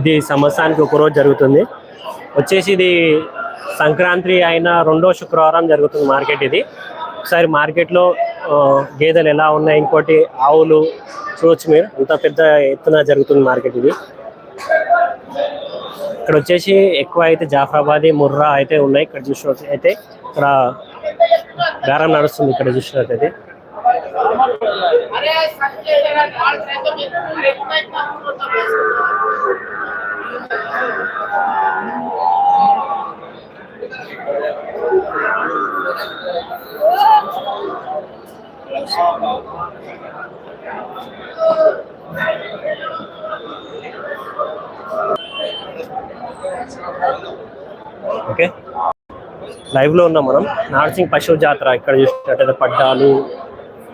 ఇది సంవత్సరానికి ఒక రోజు జరుగుతుంది. వచ్చేసి ఇది సంక్రాంతి అయిన రెండో శుక్రవారం జరుగుతుంది మార్కెట్ ఇది. ఒకసారి మార్కెట్లో గేదెలు ఎలా ఉన్నాయి ఇంకోటి ఆవులు చూడొచ్చు మీరు అంత పెద్ద ఎత్తున జరుగుతుంది మార్కెట్ ఇది. ఇక్కడ వచ్చేసి ఎక్కువ అయితే జాఫరాబాదీ ముర్రా అయితే ఉన్నాయి. ఇక్కడ చూసినట్టు అయితే ఇక్కడ గారం నడుస్తుంది ఇక్కడ చూసినట్టయితే ఓకే. లైవ్లో ఉన్నాం మనం. నార్సింగ్ పశువు జాతర ఇక్కడ చూసినట్టయితే పడ్డాలు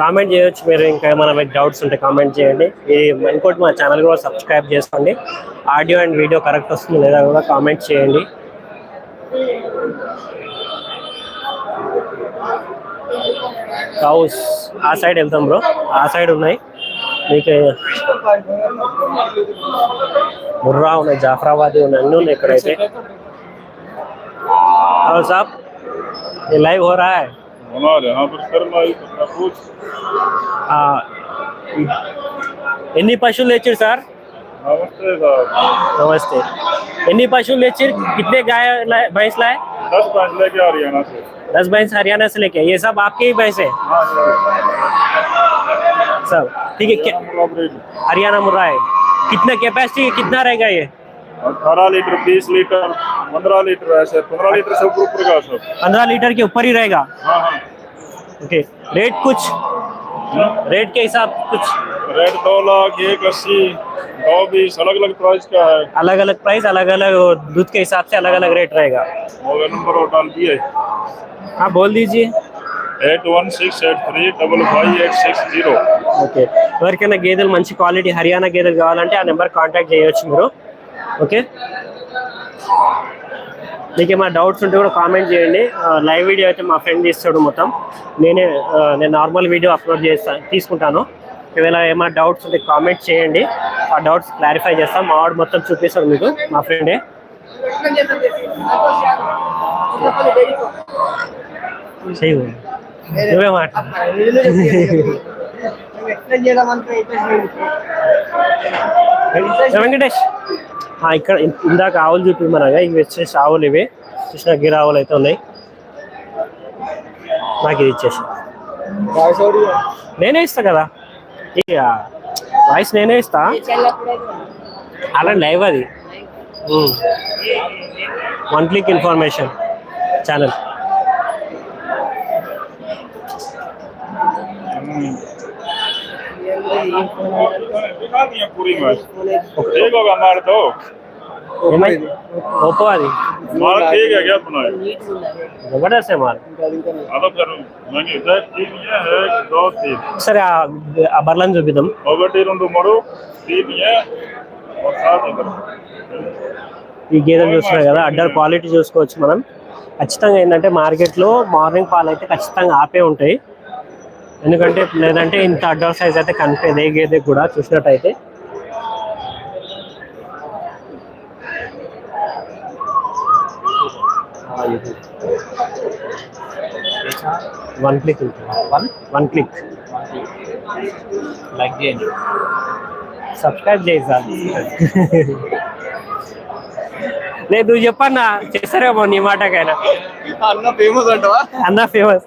కామెంట్ చేయొచ్చు మీరు ఇంకా ఏమైనా మీకు డౌట్స్ ఉంటే కామెంట్ చేయండి. ఈ ఇంకోటి మా ఛానల్ కూడా సబ్స్క్రైబ్ చేసుకోండి. ఆడియో అండ్ వీడియో కరెక్ట్ వస్తుంది లేదా కూడా కామెంట్ చేయండి. కౌస్ ఆ సైడ్ వెళ్తాం బ్రో ఆ సైడ్ ఉన్నాయి. మీకు ముర్రా ఉన్నాయి జాఫరాబాదీ ఉన్నాయి అన్నీ ఉన్నాయి ఇక్కడైతే. और साहब ये लाइव हो रहा है हमारे यहाँ पर करना ही अपना पूछ ఆ, ఎన్ని పశువులు తెచ్చారు సార్ नमस्ते साहब नमस्ते ఎన్ని పశువులు తెచ్చారు कितने गाय लाए भैंस लाए दस पाँच लेके आ हरियाणा से दस भैंस हरियाणा से लेके ये सब आपके ही भैंस है हाँ सब ठीक है क्या हरियाणा मुर्रा है कितना कैपेसिटी कितना रहेगा ये अठारह लीटर बीस लीटर पंद्रह लीटर ऐसे पंद्रह लीटर से ऊपर ऊपर का सब पंद्रह लीटर के ऊपर ही रहेगा हाँ हाँ ओके रेट कुछ रेट के हिसाब कुछ रेट दो लाख एक अस्सी दो बीस अलग अलग प्राइस का है अलग अलग प्राइस अलग अलग दूध के हिसाब से अलग अलग रेट रहेगा मोबाइल नंबर और डाल दिए हाँ बोल दीजिए eight one six eight three double five eight six zero okay ఎవరికైనా గేదెలు మంచి క్వాలిటీ హర్యానా గేదెలు కావాలంటే ఆ నెంబర్ కాంటాక్ట్ చేయొచ్చు మీరు ఓకే? మీకు ఏమైనా డౌట్స్ ఉంటే కూడా కామెంట్ చేయండి. లైవ్ వీడియో అయితే మా ఫ్రెండ్ తీస్తాడు మొత్తం. నేనే నేను నార్మల్ వీడియో అప్లోడ్ చేస్తాను తీసుకుంటాను. ఒకవేళ ఏమైనా డౌట్స్ ఉంటే కామెంట్ చేయండి. ఆ డౌట్స్ క్లారిఫై చేస్తాం. మా వాడు మొత్తం చూపిస్తాడు మీకు మా ఫ్రెండే. నువ్వే మాట. వెంకటేష్. ఇక్కడ ఇందాక ఆవులు చూపింది మనగా ఇవి వచ్చేసి ఆవులు ఇవి. కృష్ణ గిర ఆవులు అయితే ఉన్నాయి. నాకు ఇది ఇచ్చేసి. నేనే ఇస్తా కదా. ఇక వాయిస్ నేనే ఇస్తా. అలా లైవ్ అది. వన్ క్లిక్ ఇన్ఫర్మేషన్ ఛానల్ ठीक होगा हमारे तो ఏమైంది ఓపో అది माल ठीक है क्या अपना జబర్దస్త్ है माल అదో గారు మంచి తీన్ है दो तीन ఒకసారి ఆ- ఆ బర్లను చూపిద్దాం ఒకటి రెండు మూడు తీన్ है और सात इधर ఈ గేదెలు చూస్తున్నారు కదా అడ్డర్ క్వాలిటీ చూసుకోవచ్చు మనం ఖచ్చితంగా ఏంటంటే మార్కెట్లో మార్నింగ్ పాలు అయితే ఖచ్చితంగా ఆపే ఉంటాయి ఎందుకంటే లేదంటే ఇంత అడ్డర్ సైజ్ అయితే కనిపించదు. ఏ గేదె కూడా చూసినట్టయితే. One click one one click like చేయండి. సబ్స్క్రైబ్ చేయి సార్. లేదు నువ్వు చెప్పన్నా. చేస్తారేమో నీ మాటకైనా. అన్న ఫేమస్ అంటవా? అన్న ఫేమస్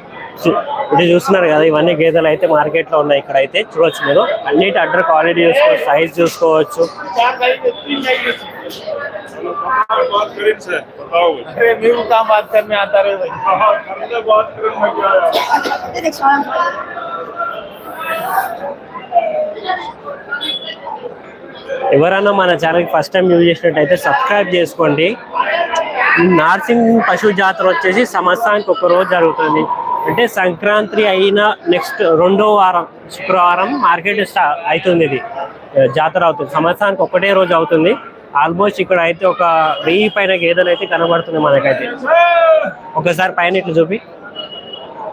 ఇటు చూస్తున్నారు కదా ఇవన్నీ గేదెలు అయితే మార్కెట్లో ఉన్నాయి ఇక్కడ అయితే చూడొచ్చు మీరు. అన్నిటి అడ్డర్ క్వాలిటీ చూసుకోవచ్చు సైజ్ చూసుకోవచ్చు. ఎవరైనా మన ఛానల్ ఫస్ట్ టైం యూజ్ చేసినట్టయితే సబ్స్క్రైబ్ చేసుకోండి. నార్సింగ్ పశు జాతర వచ్చేసి సంవత్సరానికి ఒక రోజు జరుగుతుంది. అంటే సంక్రాంతి అయిన నెక్స్ట్ రెండో వారం శుక్రవారం మార్కెట్ స్టా అవుతుంది ఇది. జాతర అవుతుంది. సంవత్సరానికి ఒకటే రోజు అవుతుంది. ఆల్మోస్ట్ ఇక్కడ అయితే ఒక వెయ్యి పైన గేదెలు అయితే కనబడుతుంది మనకైతే. ఒకసారి పైన ఇట్లా చూపి.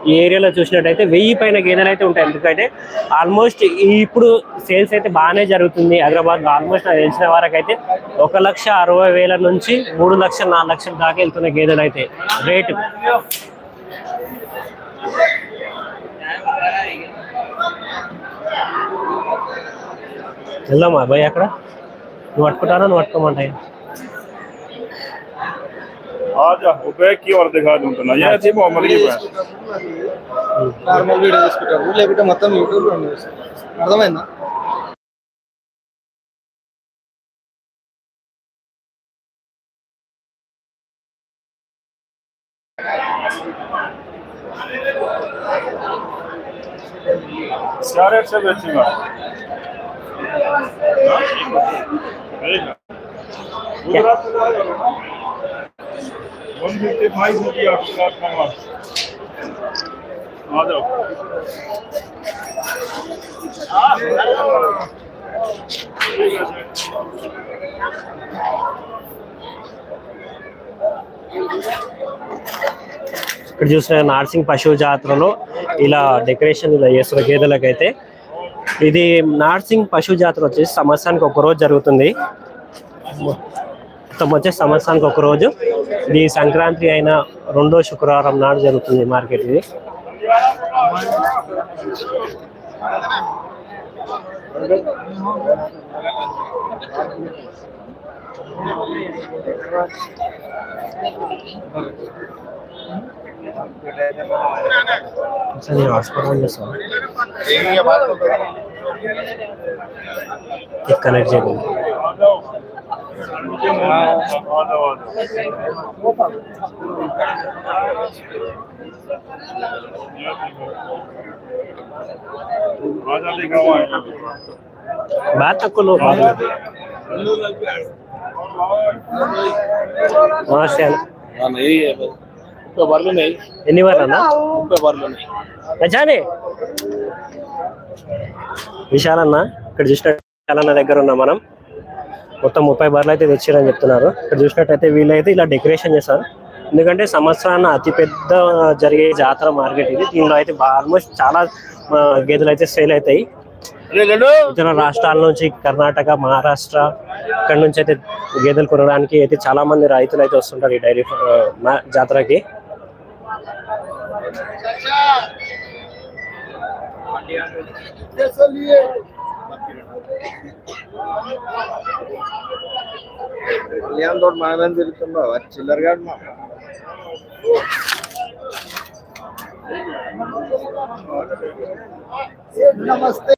ఈ ఏరియాలో చూసినట్టయితే వెయ్యి పైన గేదెలు అయితే ఉంటాయి. ఎందుకంటే ఆల్మోస్ట్ ఇప్పుడు సేల్స్ అయితే బాగానే జరుగుతుంది. హైదరాబాద్ ఆల్మోస్ట్ నాకు తెలిసిన వరకు ఒక లక్ష అరవై వేల నుంచి మూడు లక్షల నాలుగు లక్షల దాకా వెళ్తున్న గేదెలు అయితే. రేటు. వెళ్దామా అబ్బాయి అక్కడ నువ్వు పట్టుకుంటారా నువ్వు పట్టుకోమంటాయి आ जा वो बैग की और दिखा दूं तो ना ये थी मोहम्मद की बैग నార్మల్ వీడియో తీసుకుంటారు లేకుంటే మొత్తం యూట్యూబ్ లో ఉంది అర్థమైందా Stare przed oczyma. One fifty five rupee after that come up. Madhav. ঠিক আছে ఇక్కడ చూసిన నార్సింగ్ పశువు జాతరలో ఇలా డెకరేషన్ ఇలా చేస్తున్న గేదెలకైతే. ఇది నార్సింగ్ పశువు జాతర వచ్చేసి సంవత్సరానికి ఒక రోజు జరుగుతుంది. మొత్తం వచ్చేసి సంవత్సరానికి ఒక రోజు. ఇది సంక్రాంతి అయిన రెండో శుక్రవారం నాడు జరుగుతుంది మార్కెట్ ఇది. హాస్పిటల్ కనెక్ట్ చేయండి బాగా తక్కువలో బాగా నమస్తే అన్న బర్లు ఉన్నాయి. ఎన్ని వారు అన్న? ముప్పై బర్లు ఉన్నాయి. విశాల్ అన్న ఇక్కడ చూసినట్టు విశాల్ అన్న దగ్గర ఉన్నాం మనం. మొత్తం ముప్పై బర్లు అయితే తెచ్చారని చెప్తున్నారు. ఇక్కడ చూసినట్టయితే వీళ్ళైతే ఇలా డెకరేషన్ చేస్తారు. ఎందుకంటే సంవత్సరాన అతి పెద్ద జరిగే జాతర మార్కెట్ ఇది. దీనిలో అయితే ఆల్మోస్ట్ చాలా గేదెలు అయితే సేల్ అవుతాయి. ఇతర రాష్ట్రాల నుంచి కర్ణాటక మహారాష్ట్ర ఇక్కడ నుంచి అయితే గేదెలు కొనడానికి అయితే చాలా మంది రైతులు అయితే వస్తుంటారు ఈ డైరీ జాతరకి కళ్యాణ్ తోటి మనమేం తిరుగుతుండో చిల్లర గాడు మా నమస్తే.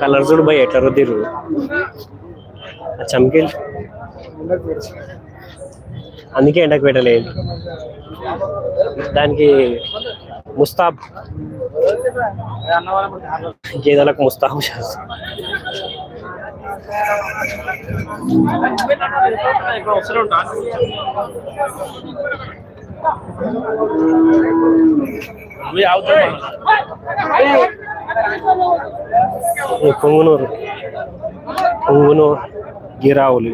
కలర్ చూడు పోయి ఎట్లా రుద్దిరు ఆ చమ్కిల్ అందుకే ఎండకు పెట్టలేదు. దానికి ముస్తాబ్ గేదెలకు ముస్తాబ్ చేస్తారు ఈ పొంగునూరు పొంగునూరు గిరావులు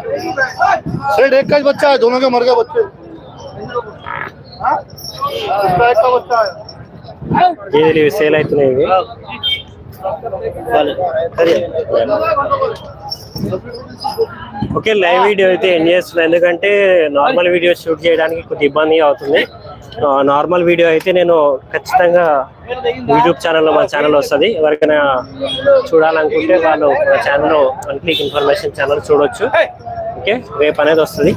सेठ एक का ही बच्चा है दोनों के मर गए बच्चे हाँ? इसका एक का बच्चा है గేదెలు ఇవి సేల్ అవుతున్నాయి ఇవి ఓకే లైవ్ వీడియో అయితే ఎండ్ చేస్తున్నాను ఎందుకంటే నార్మల్ వీడియో షూట్ చేయడానికి కొద్ది ఇబ్బంది అవుతుంది నార్మల్ వీడియో అయితే నేను ఖచ్చితంగా యూట్యూబ్ ఛానల్లో మన ఛానల్ వస్తుంది ఎవరికైనా చూడాలనుకుంటే వాళ్ళు మన ఛానల్లో వన్ క్లిక్ ఇన్ఫర్మేషన్ ఛానల్ చూడొచ్చు ఓకే రేపు అనేది వస్తుంది.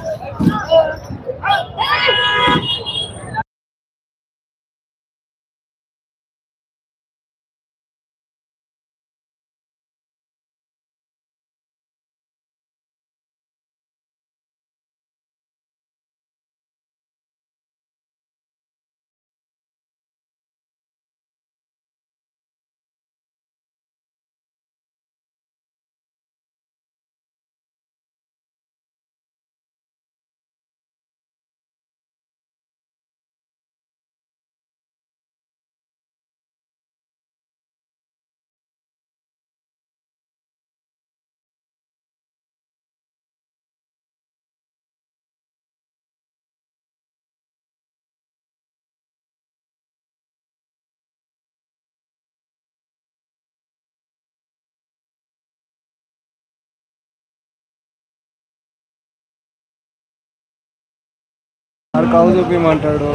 కావు చూపించమంటాడు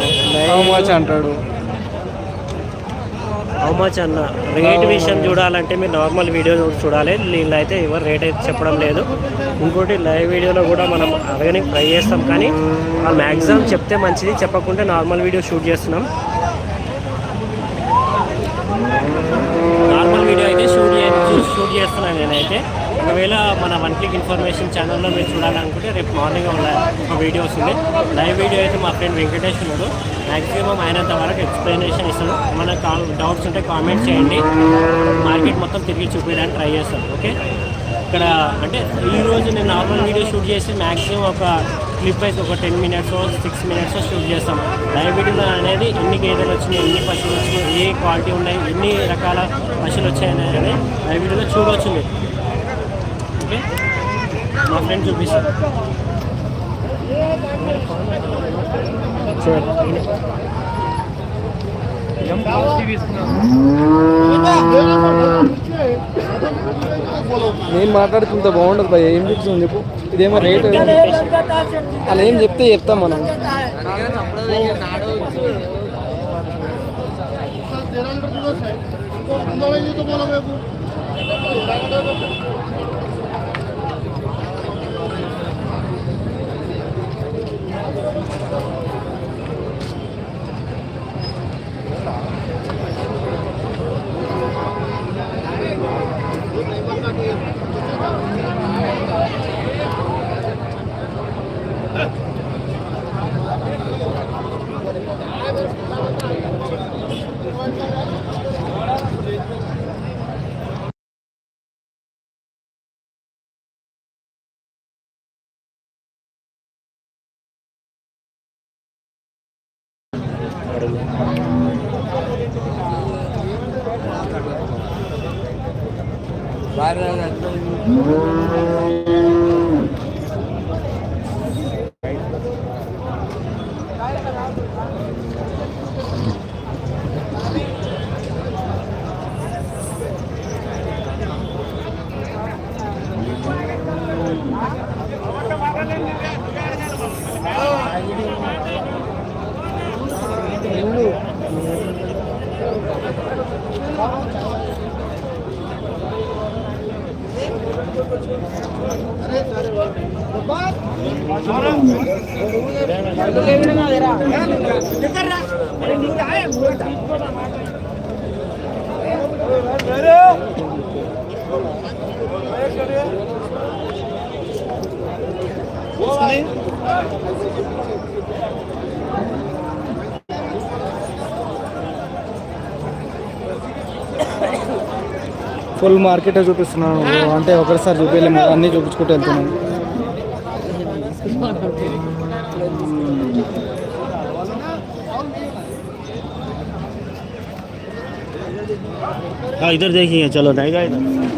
హౌ మచ్ అంటాడు? హౌ మచ్ అన్న? రేట్ విషయం చూడాలంటే మీరు నార్మల్ వీడియో చూడాలి. దీనిలో అయితే ఎవరు రేట్ అయితే చెప్పడం లేదు. ఇంకోటి లైవ్ వీడియోలో కూడా మనం అవన్నీ ట్రై చేస్తాం. కానీ ఆ మ్యాక్సిమం చెప్తే మంచిది. చెప్పకుంటే నార్మల్ వీడియో షూట్ చేస్తున్నాం. నార్మల్ వీడియో అయితే షూట్ షూట్ చేస్తున్నాను నేనైతే. ఒకవేళ మన వన్ క్లిక్ ఇన్ఫర్మేషన్ ఛానల్లో మీరు చూడాలనుకుంటే రేపు మార్నింగ్ ఒక వీడియో వస్తుంది. లైవ్ వీడియో అయితే మా ఫ్రెండ్ వెంకటేష్ ఉన్నాడు. మ్యాక్సిమం అయినంత వరకు ఎక్స్ప్లెనేషన్ ఇస్తాడు. మన డౌట్స్ ఉంటే కామెంట్ చేయండి. మార్కెట్ మొత్తం తిరిగి చూపించడానికి ట్రై చేస్తాను ఓకే ఇక్కడ అంటే ఈరోజు నేను నార్మల్ వీడియో షూట్ చేసి మ్యాక్సిమం ఒక క్లిప్ అయితే ఒక ten minutes six minutes shoot చేస్తాం. లైవ్ వీడియోలో అనేది ఎన్ని గేదెలు వచ్చినాయి ఎన్ని పశువులు వచ్చినాయి ఏ క్వాలిటీ ఉన్నాయి ఎన్ని రకాల పశువులు వచ్చాయని అనేది లైవ్ వీడియోలో చూడవచ్చు మీరు. చూపి మా ఫ్రెండ్ చూపిస్తాను నేను మాట్లాడుతుంత బాగుండదు భయ ఏం చెప్తుంది చెప్పు. ఇదేమో రేట్. అలా ఏం చెప్తే చెప్తాం మనం. பாரத ఫుల్ మార్కెటే చూపిస్తున్నాను. అంటే ఒకసారి చూపించలేము అన్నీ చూపించుకుంటూ వెళ్తున్నాను. हाँ इधर देखिए चलो रहेगा इधर।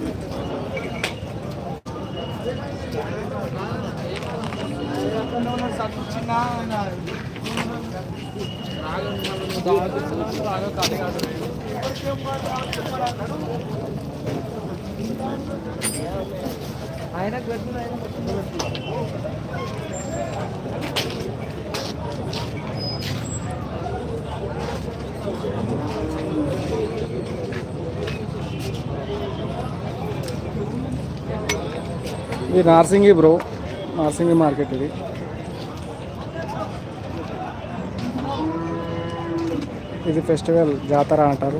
ఇది నార్సింగి బ్రో నార్సింగి మార్కెట్ ఇది ఇది ఫెస్టివల్ జాతర అంటారు.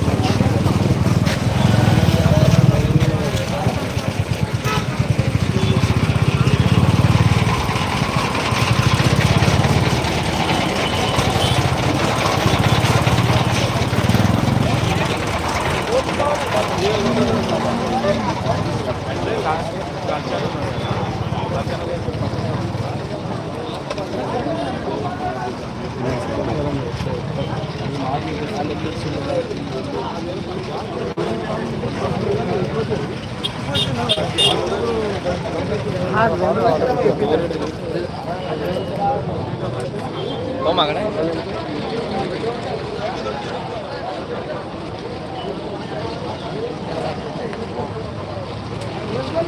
हाँ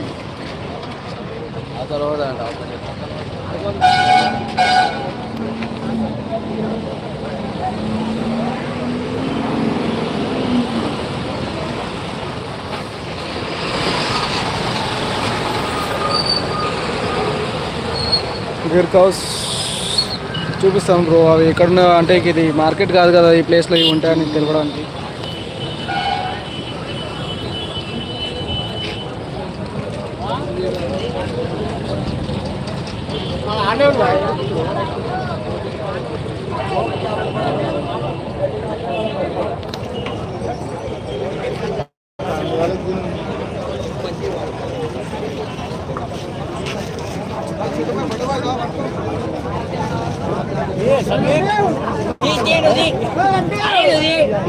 గెస్ట్ హౌస్ చూపిస్తాను బ్రో అవి ఎక్కడున్నా అంటే ఇది మార్కెట్ కాదు కదా ఈ ప్లేస్లో ఇవి ఉంటాయని తెలపడానికి.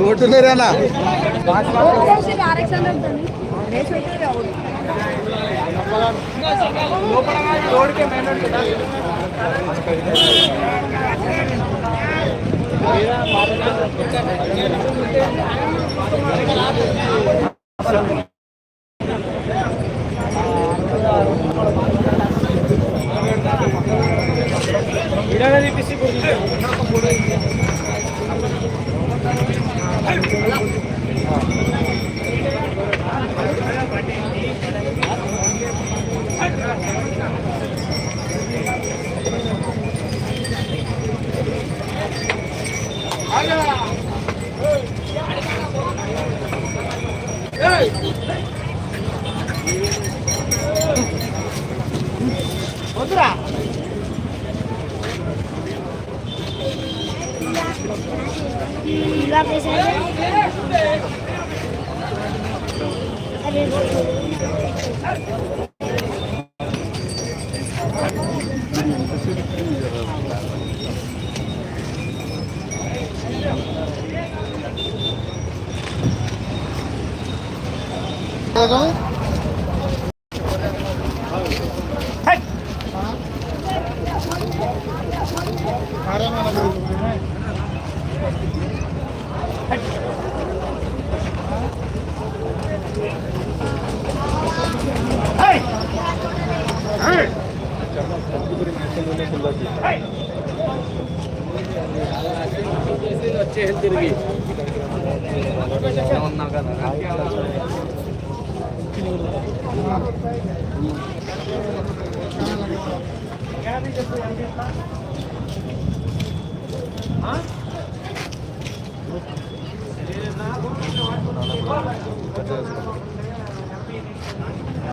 ఓటున్నారా లోపల రోడ్కే మెయిన్ రోడ్ కదా అసలు